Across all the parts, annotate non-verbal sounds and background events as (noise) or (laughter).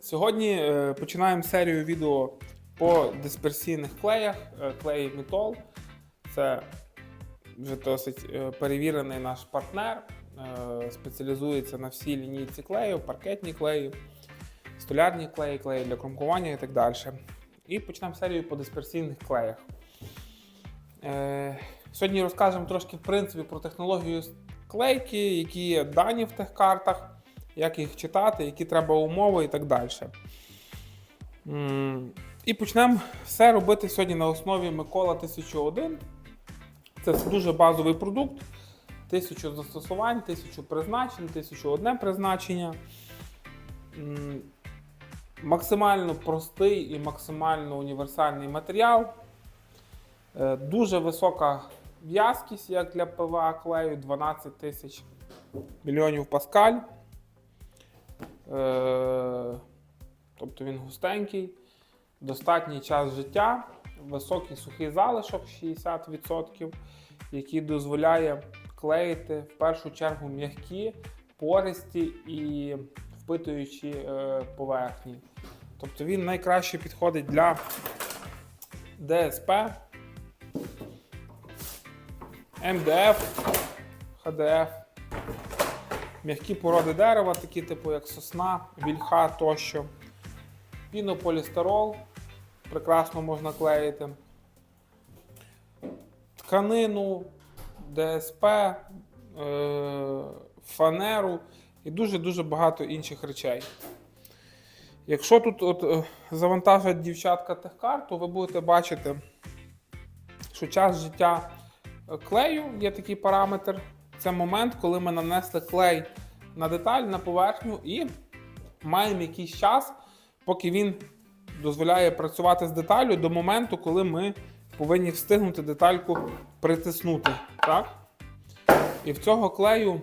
Сьогодні е, починаємо серію відео по дисперсійних клеях. Е, Клей Мітол. Це вже досить е, перевірений наш партнер. Спеціалізується на всій лінійці клею, паркетні клеї, столярні клеї, клеї для кромкування і так далі. І почнемо серію по дисперсійних клеях. Сьогодні розкажемо трошки в принципі про технологію клейки, які є дані в тих картах, як їх читати, які треба умови і так далі. І почнемо все робити сьогодні на основі Микола 1001. Це дуже базовий продукт. Тисячу застосувань, тисячу призначень, тисячу одне призначення. Максимально простий і максимально універсальний матеріал. Е, Дуже висока в'язкість, як для ПВА клею 12 тисяч мільйонів паскаль. Е, Тобто він густенький, достатній час життя, високий сухий залишок 60%, який дозволяє клеїти в першу чергу м'які, пористі і впитуючі е, поверхні. Тобто він найкраще підходить для ДСП, МДФ, ХДФ, м'які породи дерева, такі типу як сосна, вільха тощо. Пінополістирол прекрасно можна клеїти. Тканину, ДСП, е, фанеру і дуже-дуже багато інших речей. Якщо тут от, е, завантажать дівчатка техкар, то ви будете бачити, що час життя е, клею є такий параметр. Це момент, коли ми нанесли клей на деталь, на поверхню і маємо якийсь час, поки він дозволяє працювати з деталлю до моменту, коли ми повинні встигнути детальку притиснути. Так? І в цього клею,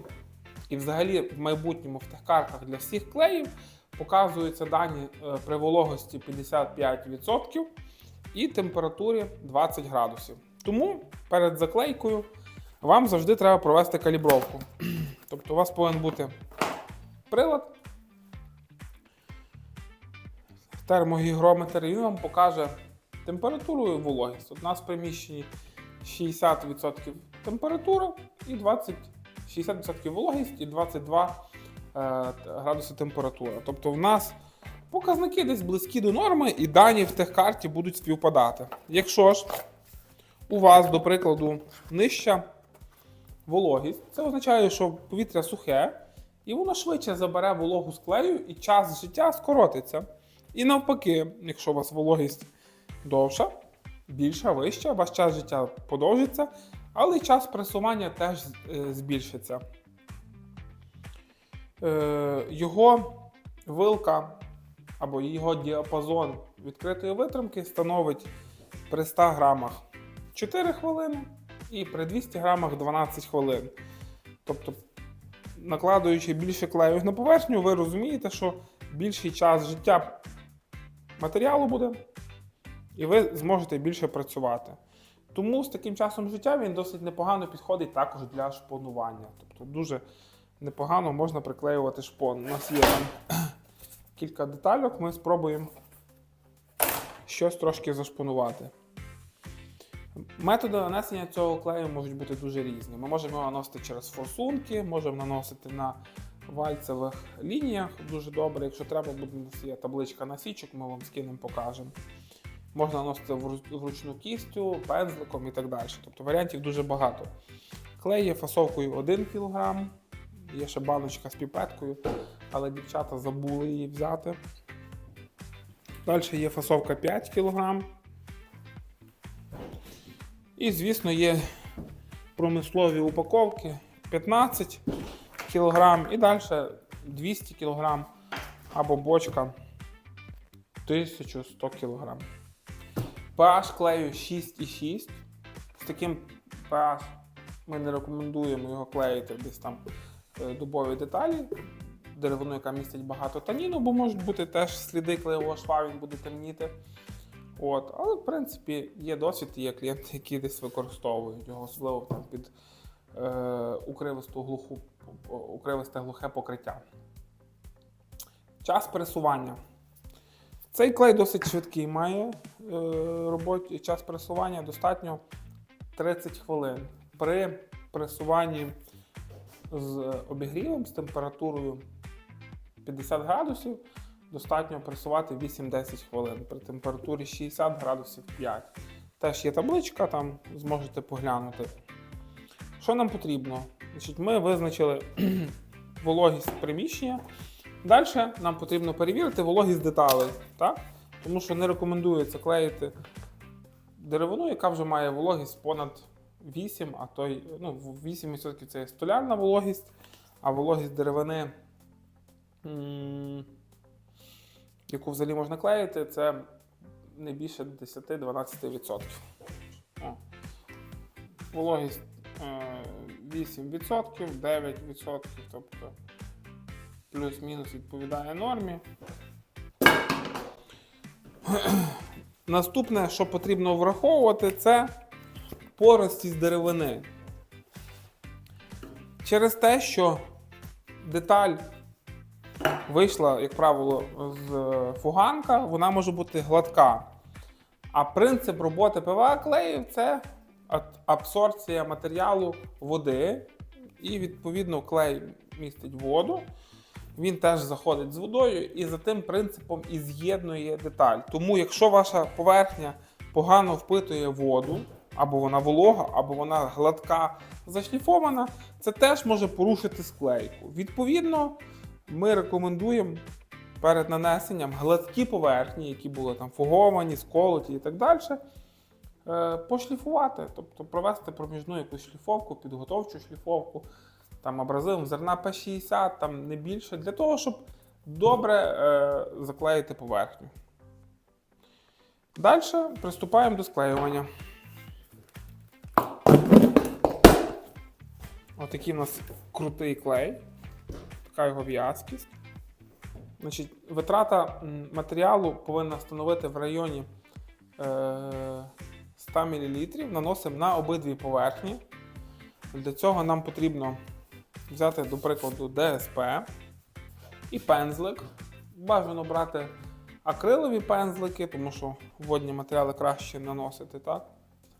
і взагалі в майбутньому в тих картах для всіх клеїв показуються дані е, при вологості 55% і температурі 20 градусів. Тому перед заклейкою вам завжди треба провести калібровку. Тобто у вас повинен бути прилад, термогігрометр, і він вам покаже температуру і вологість. У нас в приміщенні 60% температура і 20, 60% вологість і 22 е, градуси температура. Тобто в нас показники десь близькі до норми, і дані в техкарті будуть співпадати. Якщо ж у вас, до прикладу, нижча вологість, це означає, що повітря сухе, і воно швидше забере вологу з клею, і час життя скоротиться. І навпаки, якщо у вас вологість довша, більша, вища, ваш час життя подовжиться, але час пресування теж е, збільшиться. Е, його вилка або його діапазон відкритої витримки становить при 100 грамах 4 хвилини і при 200 грамах 12 хвилин. Тобто, накладуючи більше клею на поверхню, ви розумієте, що більший час життя матеріалу буде, і ви зможете більше працювати. Тому з таким часом життя він досить непогано підходить також для шпонування. Тобто дуже непогано можна приклеювати шпон. У нас є там кілька детальок, ми спробуємо щось трошки зашпонувати. Методи нанесення цього клею можуть бути дуже різні. Ми можемо його наносити через форсунки, можемо наносити на вальцевих лініях дуже добре. Якщо треба, буде у нас є табличка насічок, ми вам скинемо, покажемо. Можна наносити вручну кістю, пензликом і так далі. Тобто варіантів дуже багато. Клей є фасовкою 1 кг, є ще баночка з піпеткою, але дівчата забули її взяти. Далі є фасовка 5 кг. І, звісно, є промислові упаковки 15 кг і далі 200 кг або бочка 1100 кг. pH клею 6,6. З таким pH ми не рекомендуємо його клеїти десь там е, дубові деталі, деревину, яка містить багато таніну, бо можуть бути теж сліди клеєвого шва, він буде темніти. От, але в принципі є досвід, є клієнти, які десь використовують його, особливо там під е, укривисту глуху, укривисте глухе покриття. Час пересування. Цей клей досить швидкий має е, робочий час пресування достатньо 30 хвилин. При пресуванні з обігрівом з температурою 50 градусів достатньо пресувати 8-10 хвилин. При температурі 60 градусів 5. Теж є табличка, там зможете поглянути. Що нам потрібно? Значить, ми визначили (clears throat) вологість приміщення. Далі нам потрібно перевірити вологість деталей. Так? Тому що не рекомендується клеїти деревину, яка вже має вологість понад 8, а то й ну, 8% це є столярна вологість, а вологість деревини, яку взагалі можна клеїти, це не більше 10-12%. Вологість е, 8%, 9%, тобто плюс-мінус відповідає нормі. Наступне, що потрібно враховувати, це поростість деревини. Через те, що деталь вийшла, як правило, з фуганка, вона може бути гладка. А принцип роботи ПВА клеїв це абсорбція матеріалу води. І, відповідно, клей містить воду. Він теж заходить з водою і за тим принципом і з'єднує деталь. Тому, якщо ваша поверхня погано впитує воду, або вона волога, або вона гладка зашліфована, це теж може порушити склейку. Відповідно, ми рекомендуємо перед нанесенням гладкі поверхні, які були там фуговані, сколоті і так далі, е, пошліфувати, тобто провести проміжну якусь шліфовку, підготовчу шліфовку, там абразивом зерна П60, там не більше, для того, щоб добре е, заклеїти поверхню. Далі приступаємо до склеювання. Отакий у нас крутий клей, така його в'язкість. Значить, витрата матеріалу повинна становити в районі е, 100 мл. Наносимо на обидві поверхні. Для цього нам потрібно взяти, до прикладу, ДСП і пензлик. Бажано брати акрилові пензлики, тому що водні матеріали краще наносити, так?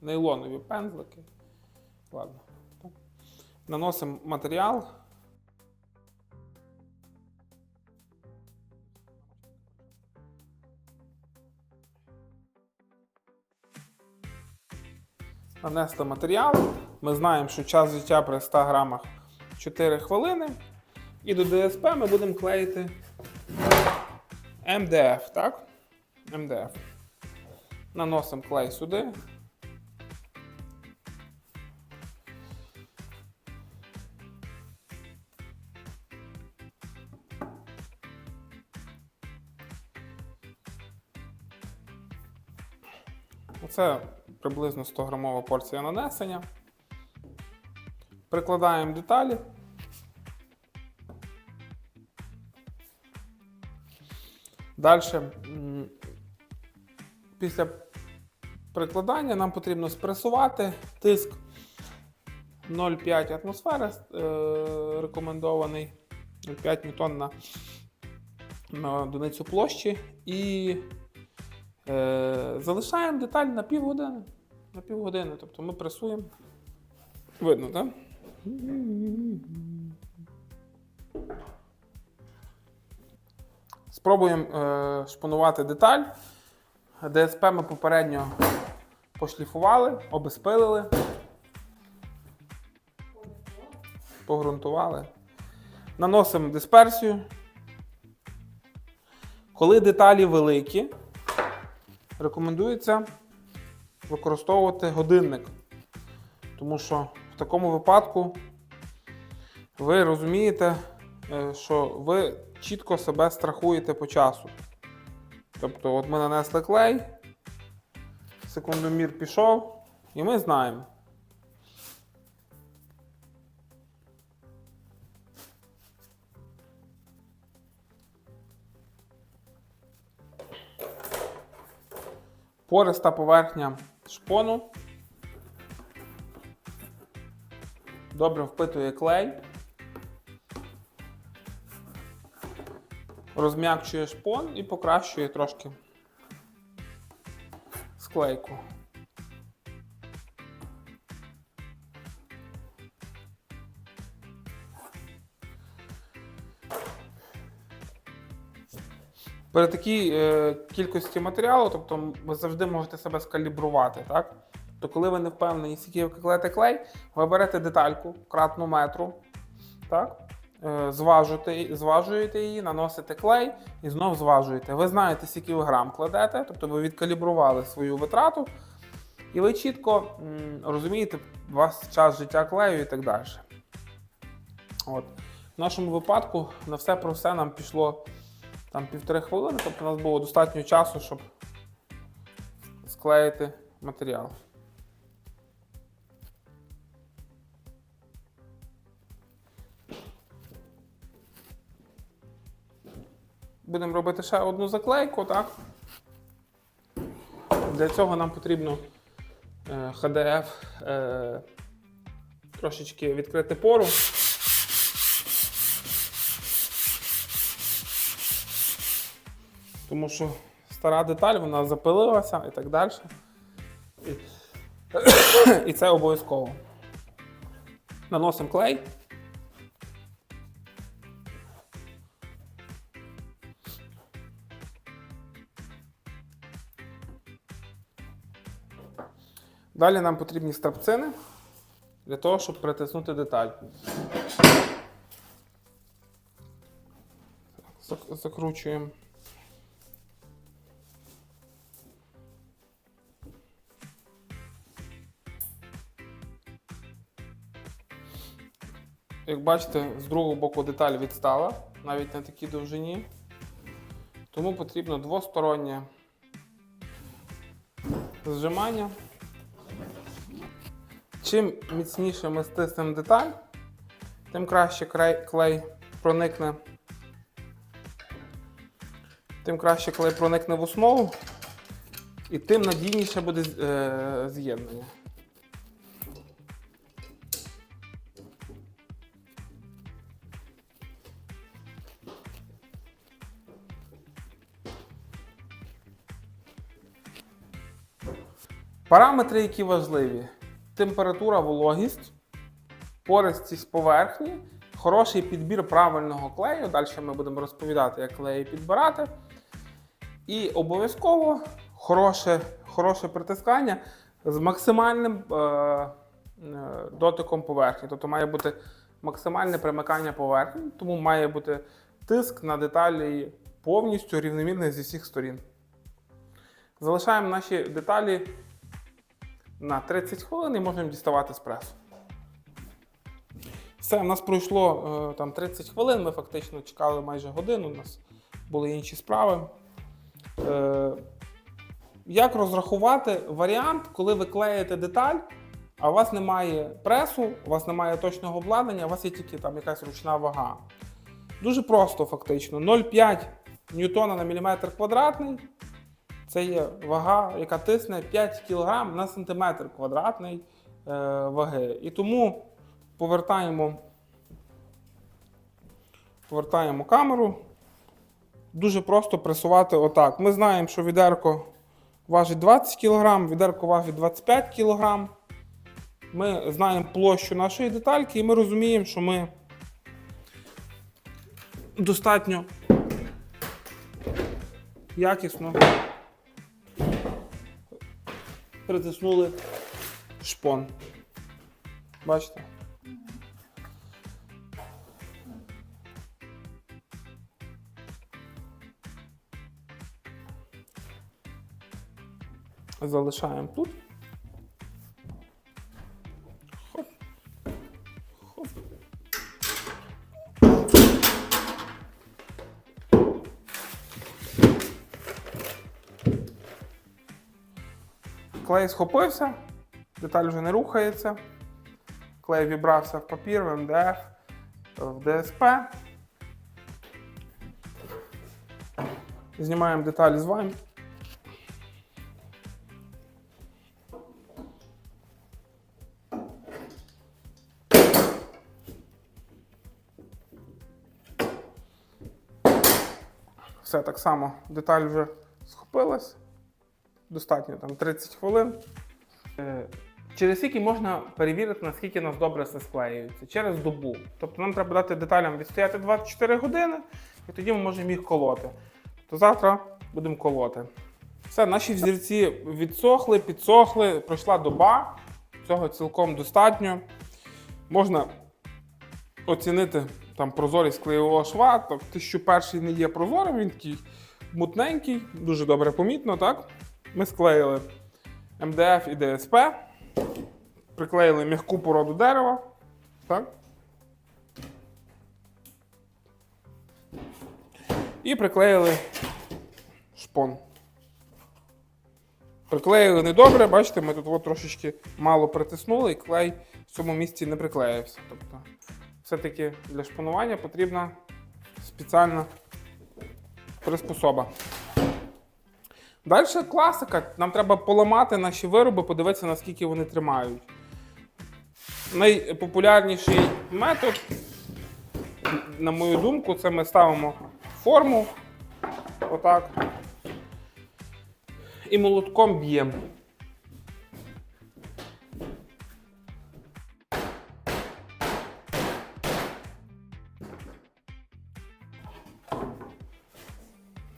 Нейлонові пензлики. Ладно. Наносимо матеріал. Нанесли матеріал. Ми знаємо, що час життя при 100 грамах 4 хвилини. І до ДСП ми будемо клеїти МДФ, так? МДФ. Наносимо клей сюди. Оце приблизно 100 грамова порція нанесення. Прикладаємо деталі. Далі, після прикладання нам потрібно спресувати тиск 0,5 атмосфери е, рекомендований 0,5 ньютон на, на одиницю площі і е, залишаємо деталь на півгодини. На півгодини. Тобто ми пресуємо. Видно, так? Спробуємо е, шпонувати деталь. ДСП ми попередньо пошліфували, обезпилили, погрунтували. Наносимо дисперсію. Коли деталі великі, рекомендується використовувати годинник. Тому що в такому випадку ви розумієте, е, що ви чітко себе страхуєте по часу. Тобто, от ми нанесли клей, секундомір пішов, і ми знаємо. Пориста поверхня шпону. Добре впитує клей. Розм'якчує шпон і покращує трошки склейку. При такій е, кількості матеріалу, тобто ви завжди можете себе скалібрувати, так? То коли ви не впевнені, скільки клеїте клей, ви берете детальку кратну метру, так? Е, зважуєте, зважуєте її, наносите клей і знов зважуєте. Ви знаєте, скільки ви грам кладете, тобто ви відкалібрували свою витрату, і ви чітко м, розумієте у вас час життя клею і так далі. От. В нашому випадку на все про все нам пішло там півтори хвилини, тобто у нас було достатньо часу, щоб склеїти матеріал. Будемо робити ще одну заклейку, так? Для цього нам потрібно е, HDF е, трошечки відкрити пору. Тому що стара деталь, вона запилилася і так далі. І, (coughs) це обов'язково. Наносимо клей. Далі нам потрібні страпцини для того, щоб притиснути деталь. Закручуємо. Бачите, з другого боку деталь відстала, навіть на такій довжині. Тому потрібно двостороннє зжимання. Чим міцніше ми стиснемо деталь, тим краще клей проникне. Тим краще клей проникне в основу, і тим надійніше буде е, з'єднання. Параметри, які важливі: температура, вологість, пористість поверхні, хороший підбір правильного клею. Далі ми будемо розповідати, як клеї підбирати. І обов'язково хороше, хороше притискання з максимальним е, е, дотиком поверхні. Тобто має бути максимальне примикання поверхні, тому має бути тиск на деталі повністю рівномірний зі всіх сторін. Залишаємо наші деталі на 30 хвилин і можемо діставати з пресу. Все, у нас пройшло е, там 30 хвилин, ми фактично чекали майже годину, у нас були інші справи. Е, як розрахувати варіант, коли ви клеїте деталь, а у вас немає пресу, у вас немає точного обладнання, у вас є тільки там якась ручна вага. Дуже просто, фактично. 0,5 ньютона на міліметр квадратний. Це є вага, яка тисне 5 кг на сантиметр квадратний е, ваги. І тому повертаємо, повертаємо камеру. Дуже просто пресувати отак. Ми знаємо, що відерко важить 20 кг, відерко важить 25 кг. Ми знаємо площу нашої детальки, і ми розуміємо, що ми достатньо якісно притиснули шпон. Бачите? Залишаємо тут. Клей схопився, деталь вже не рухається. Клей вібрався в папір, в МДФ, в ДСП. Знімаємо деталі з вами. Все так само, деталь вже схопилась. Достатньо там 30 хвилин. Е, Через скільки можна перевірити, наскільки нас добре все склеюється? Через добу. Тобто нам треба дати деталям відстояти 24 години, і тоді ми можемо їх колоти. То завтра будемо колоти. Все, наші взірці відсохли, підсохли, пройшла доба. Цього цілком достатньо. Можна оцінити там прозорість клеєвого шва. Так, 1001 не є прозорим, він такий мутненький, дуже добре помітно, так? Ми склеїли МДФ і ДСП, приклеїли м'яку породу дерева. Так? І приклеїли шпон. Приклеїли недобре, бачите, ми тут от трошечки мало притиснули, і клей в цьому місці не приклеївся. Тобто, все-таки для шпонування потрібна спеціальна приспособа. Далі класика. Нам треба поламати наші вироби, подивитися, наскільки вони тримають. Найпопулярніший метод, на мою думку, це ми ставимо форму. Отак. І молотком б'ємо.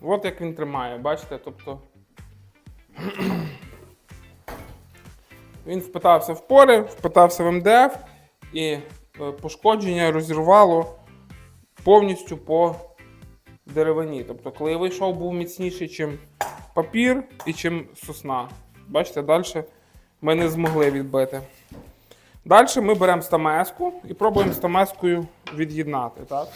От як він тримає, бачите? Тобто. Він впитався в пори, впитався в МДФ і е, пошкодження розірвало повністю по деревині. Тобто клеєвий шов був міцніший, ніж папір і чим сосна. Бачите, далі ми не змогли відбити. Далі ми беремо стамеску і пробуємо стамескою від'єднати. Так?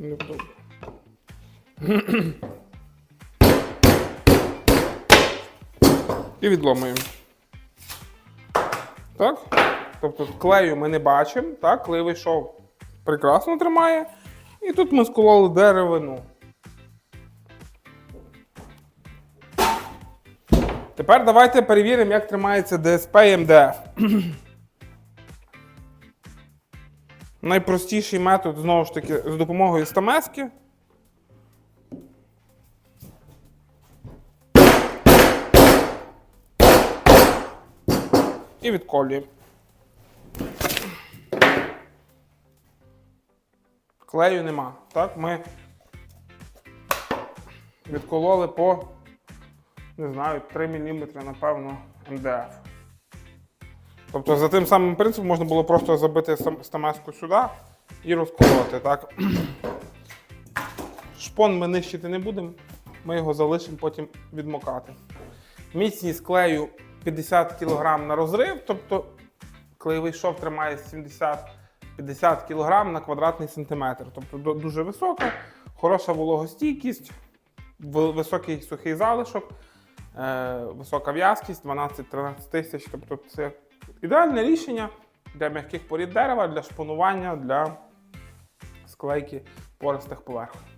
Не. І відломуємо. Так? Тобто клею ми не бачимо, так? клеєвий шов прекрасно тримає. І тут ми скололи деревину. Тепер давайте перевіримо, як тримається ДСП і МДФ. Найпростіший метод, знову ж таки, з допомогою стамески. І відколюємо. Клею нема. Так, ми відкололи по, не знаю, 3 мм, напевно, МДФ. Тобто за тим самим принципом можна було просто забити стамеску сюди і розколоти. Так? (clears throat) Шпон ми нищити не будемо, ми його залишимо потім відмокати. Міцність клею 50 кг на розрив, тобто клеєвий шов тримає 70-50 кг на квадратний сантиметр. Тобто дуже висока, хороша вологостійкість, високий сухий залишок, е, висока в'язкість 12-13 тисяч. Тобто це ідеальне рішення для м'яких порід дерева, для шпонування, для склейки пористих поверхонь.